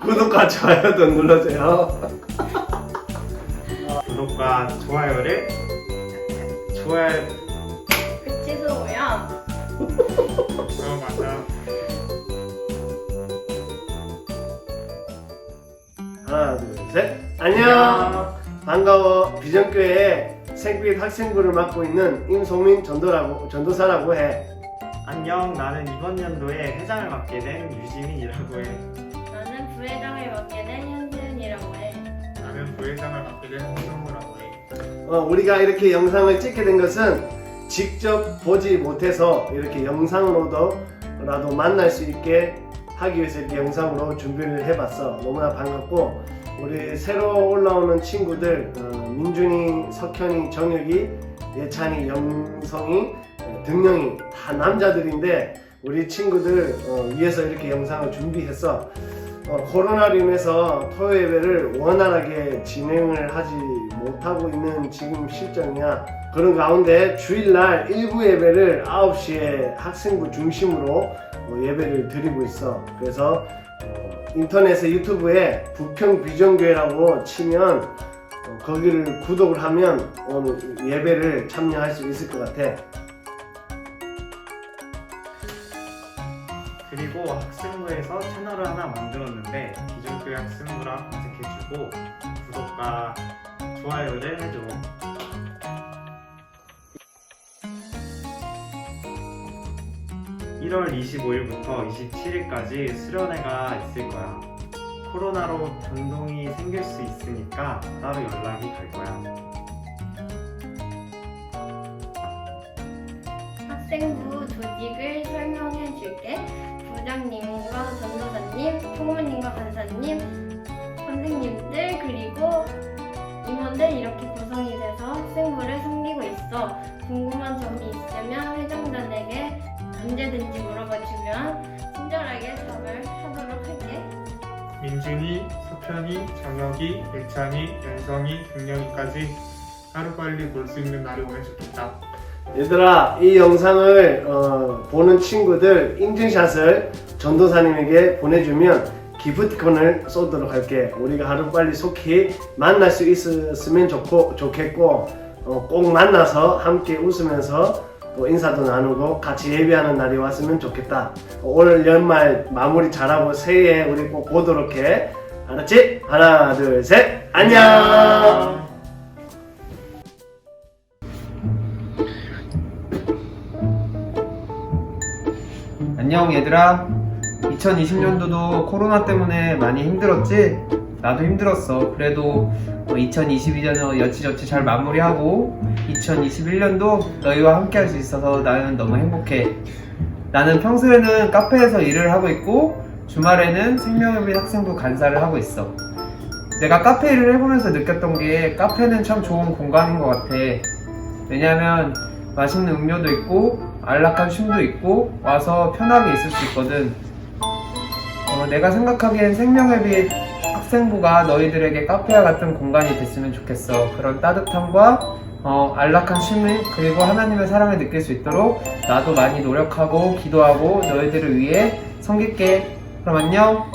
구독과 좋아요도 눌러줘요. 구독과 좋아요를 좋아요 배치수고요. 어 맞아 하나, 둘, 셋. 안녕. 반가워. 비전교회 생빛 학생부를 맡고 있는 임소민 전도라고 전도사라고 해. 안녕 나는 이번 연도에 회장을 맡게 된 유지민이라고 해 부회장을 맡게 된 현수연이라고 해. 나는 부회장을 맡게 된 홍성우라고 해 어, 우리가 이렇게 영상을 찍게 된 것은 직접 보지 못해서 이렇게 영상으로도라도 만날 수 있게 하기 위해서 이렇게 영상으로 준비를 해봤어. 너무나 반갑고 우리 새로 올라오는 친구들 어, 민준이, 석현이, 정혁이, 예찬이, 영성이, 어, 등령이 다 남자들인데 우리 친구들 어, 위해서 이렇게 영상을 준비했어. 어, 코로나로 인해서 토요 예배를 원활하게 진행을 하지 못하고 있는 지금 실정이야. 그런 가운데 주일날 일부 예배를 9시에 학생부 중심으로 어, 예배를 드리고 있어. 그래서 어, 인터넷에 유튜브에 부평 비전교회라고 치면 어, 거기를 구독을 하면 오늘 예배를 참여할 수 있을 것 같아. 그리고 학생부에서 채널을 하나 만들었는데 기존교회 학생부랑 검색해주고 구독과 좋아요를 해줘 1월 25일부터 27일까지 수련회가 있을 거야 코로나로 변동이 생길 수 있으니까 따로 연락이 갈 거야 학생부 줄게. 부장님과 전도사님, 총무님과 간사님, 선생님들 그리고 임원들 이렇게 구성이 돼서 학생부를 섬기고 있어. 궁금한 점이 있으면 회장단에게 언제든지 물어봐주면 친절하게 답을 하도록 할게. 민준이, 석현이, 정혁이, 일찬이, 연성이, 금영이까지 하루빨리 볼 수 있는 날이 오면 좋겠다. 얘들아 이 영상을 어, 보는 친구들 인증샷을 전도사님에게 보내주면 기프티콘을 쏘도록 할게. 우리가 하루빨리 속히 만날 수 있었으면 좋고, 좋겠고 어, 꼭 만나서 함께 웃으면서 또 인사도 나누고 같이 예배하는 날이 왔으면 좋겠다. 올 연말 마무리 잘하고 새해에 우리 꼭 보도록 해. 알았지? 하나 둘 셋. 안녕 안녕 얘들아. 2020년도도 코로나 때문에 많이 힘들었지? 나도 힘들었어. 그래도 2022년을 여치저치 잘 마무리하고 2021년도 너희와 함께 할 수 있어서 나는 너무 행복해. 나는 평소에는 카페에서 일을 하고 있고 주말에는 생명의비 학생부 간사를 하고 있어. 내가 카페 일을 해보면서 느꼈던 게 카페는 참 좋은 공간인 것 같아. 왜냐면 맛있는 음료도 있고 안락한 쉼도 있고 와서 편하게 있을 수 있거든. 어, 내가 생각하기엔 생명의 빛 학생부가 너희들에게 카페와 같은 공간이 됐으면 좋겠어. 그런 따뜻함과 어, 안락한 쉼을 그리고 하나님의 사랑을 느낄 수 있도록 나도 많이 노력하고 기도하고 너희들을 위해 섬길게. 그럼 안녕.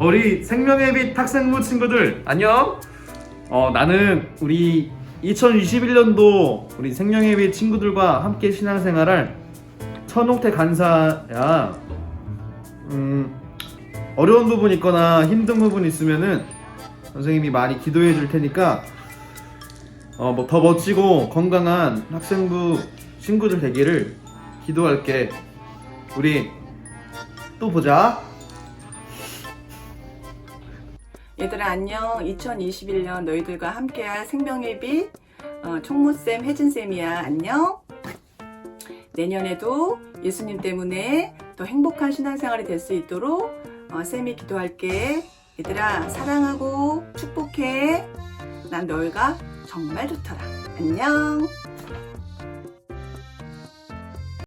우리 생명의 빛 학생부 친구들 안녕. 어 나는 우리 2021년도 우리 생명의 빛 친구들과 함께 신앙생활할 천옥태 간사야. 음 어려운 부분 있거나 힘든 부분 있으면은 선생님이 많이 기도해 줄 테니까 어 뭐 더 멋지고 건강한 학생부 친구들 되기를 기도할게. 우리 또 보자. 얘들아 안녕. 2021년 너희들과 함께할 생명의 빛 어, 총무쌤 혜진쌤이야. 안녕. 내년에도 예수님 때문에 더 행복한 신앙생활이 될 수 있도록 어, 쌤이 기도할게. 얘들아 사랑하고 축복해. 난 너희가 정말 좋더라. 안녕